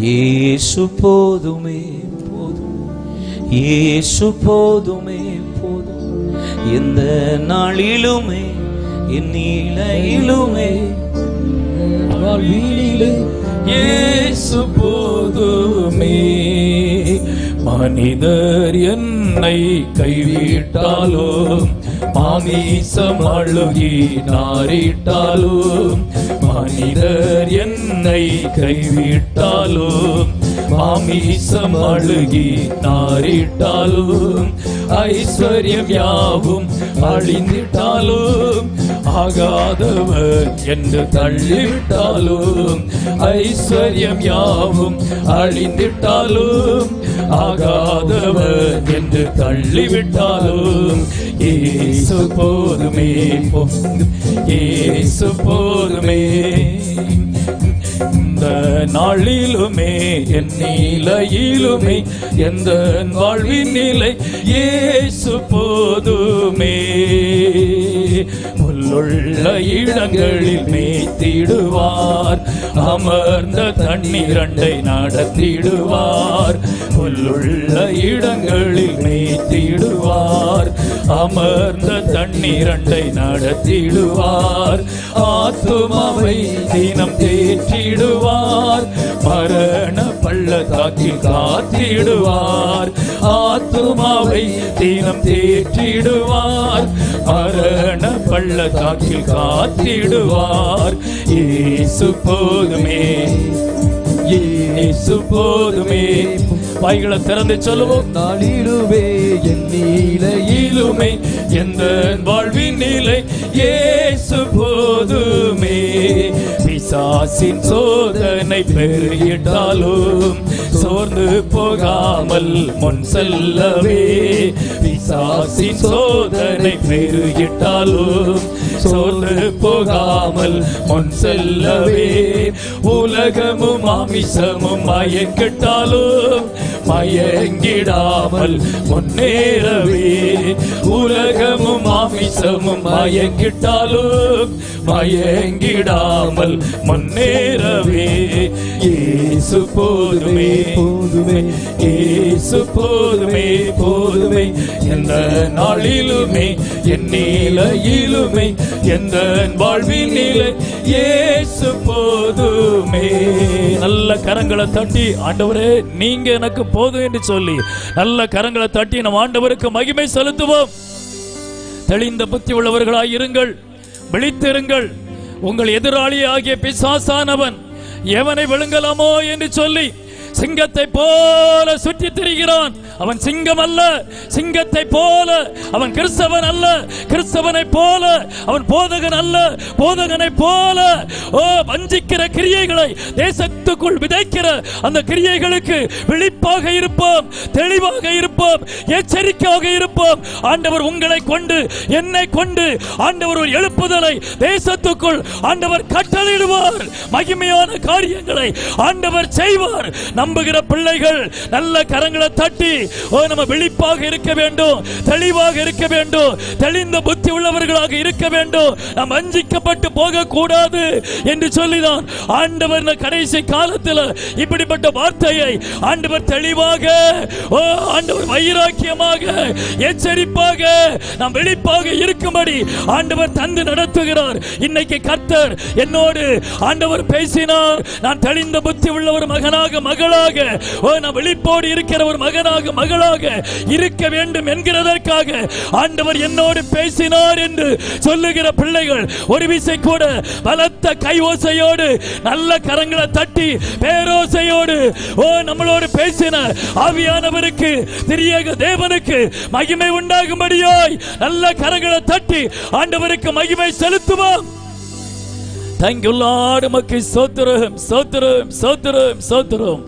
இயேசு போதுமே போதும். இயேசு போதுமே போதும். எந்த நாளிலுமே என் நிலையிலுமே. வாழ்வினிலே இயேசு போதுமே. மனிதர் என்னை கைவிட்டாலும் மாமிசம் அழுகி நாரிட்டாலும் மனிதர் என்னை கைவிட்டாலும் மாமிசம் அழுகி நாரிட்டாலும் ஐஸ்வர்யம் யாவும் அழிந்திட்டாலும் ஆகாதவர் என்று தள்ளிவிட்டாலும் ஐஸ்வர்யம் யாவும் அழிந்திட்டாலும் ஆகாதவர் என்று தள்ளிவிட்டாலும் இயேசு போதுமே. இயேசு போதுமே. இந்த நாளிலுமே என் நிலையிலுமே எந்த வாழ்வின் நிலை இயேசு போதுமே. புல்லுள்ள இடங்களில் மேய்த்திடுவார் அமர்ந்த தண்ணீரண்டை நடத்திடுவார். புல்லுள்ள இடங்களில் மேய்த்திடுவார் அமர்ந்த தண்ணீரண்டை நடத்திடுவார். ஆத்துமாவை தினம் தேற்றிடுவார். மரண பள்ளத்தாக்கில் காத்திடுவார். ஆத்துமாவை தினம் தேற்றிடுவார். மரண பள்ளத்தாக்கில் காத்திடுவார். இயேசு போதுமே இயேசு போதுமே. வாய்களை திறந்து சொல்லுவோம். நாளிலுமே என் நிலையிலுமே. எந்த வாழ்வின் நிலை இயேசு போதுமே. பிசாசின் சோதனை பெருகிட்டாலும் சோர்ந்து போகாமல் முன் செல்லவே. பிசாசின் சோதனை பெருகிட்டாலும் சோர்ந்து போகாமல் முன் செல்லவே. உலகமும் ஆமிசமும் மயக்கிட்டாலும் மயங்கிடாமல் முன்னேறவே. உலகமும் மாமிசமும் மயங்கிட்டாலும் மயங்கிடாமல் முன்னேறவே. ஏசு போதுமே போதுமே ஏசு போதுமே போதுமே. எந்த நாளிலுமே என் நிலையிலுமே எந்த வாழ்வின் நிலை ஏசு போதுமே. நல்ல கரங்களை தட்டி ஆண்டவரே நீங்க எனக்கு போதும் என்று சொல்லி நல்ல கரங்களை தட்டி நம் ஆண்டவருக்கு மகிமை செலுத்துவோம். தெளிந்த புத்தி உள்ளவர்களாய் இருங்கள் விழித்திருங்கள். உங்கள் எதிராளி ஆகிய பிசாசானவன் எவனை விழுங்கலாமோ என்று சொல்லி சிங்கத்தை போல சுற்றி திரிகிறான். அவன் சிங்கம் அல்ல சிங்கத்தை போல. அவன் கிறிஸ்தவன் அல்ல கிறிஸ்தவனை போல. அவன் போதகன் அல்ல போதகனை போல. ஓ வஞ்சிக்கிற கிரியைகளை தேசத்துக்குள் விதைக்கிற அந்த கிரியைகளுக்கு விழிப்பாக இருப்போம் தெளிவாக இருப்போம் எச்சரிக்கையாக இருப்போம். ஆண்டவர் உங்களை கொண்டு என்னை கொண்டு ஆண்டவர் ஒரு எழுப்புதலை தேசத்துக்குள் ஆண்டவர் கட்டளையிடுவார். மகிமையான காரியங்களை ஆண்டவர் செய்வார். நம்புகிற பிள்ளைகள் நல்ல கரங்களை தட்டி நம்ம விழிப்பாக இருக்க வேண்டும் தெளிவாக இருக்க வேண்டும் தெளிந்த புத்தி உள்ளவர்களாக இருக்க வேண்டும் நாம் வஞ்சிக்கப்பட்டு போகக்கூடாது என்று சொல்லிதான் ஆண்டவர் இந்த கடைசி காலத்தில் இப்படிப்பட்ட வார்த்தையை ஆண்டவர் தெளிவாக ஓ ஆண்டவர் வைராக்கியமாக எச்சரிப்பாக நாம் வெளிப்பாக இருக்கும்படி ஆண்டவர் தந்து நடத்துகிறார். இன்னைக்கு கர்த்தர் என்னோடு ஆண்டவர் பேசினார். நான் தெளிந்த புத்தி உள்ள ஒரு மகனாக மகளாக நான் வெளிப்போடு இருக்கிற ஒரு மகனாக மகளாக இருக்க வேண்டும் என்கிறதற்காக ஆண்டவர் என்னோடு பேசினார் என்று சொல்லுகிற பிள்ளைகள் ஒரு விசை கூட பலத்த கை ஓசையோடு நல்ல கரங்களை தட்டி பேரோசையோடு ஓ நம்மளோடு பேசின ஆவியானவருக்கு திரியக தேவனுக்கு மகிமை உண்டாகும்படியாய் நல்ல கரங்களை தட்டி ஆண்டவருக்கு மகிமை செலுத்துவோம். தேங்க்யூ லார்ட் சோத்திரம் சோத்திரம் சோத்திரம் சோத்திரம்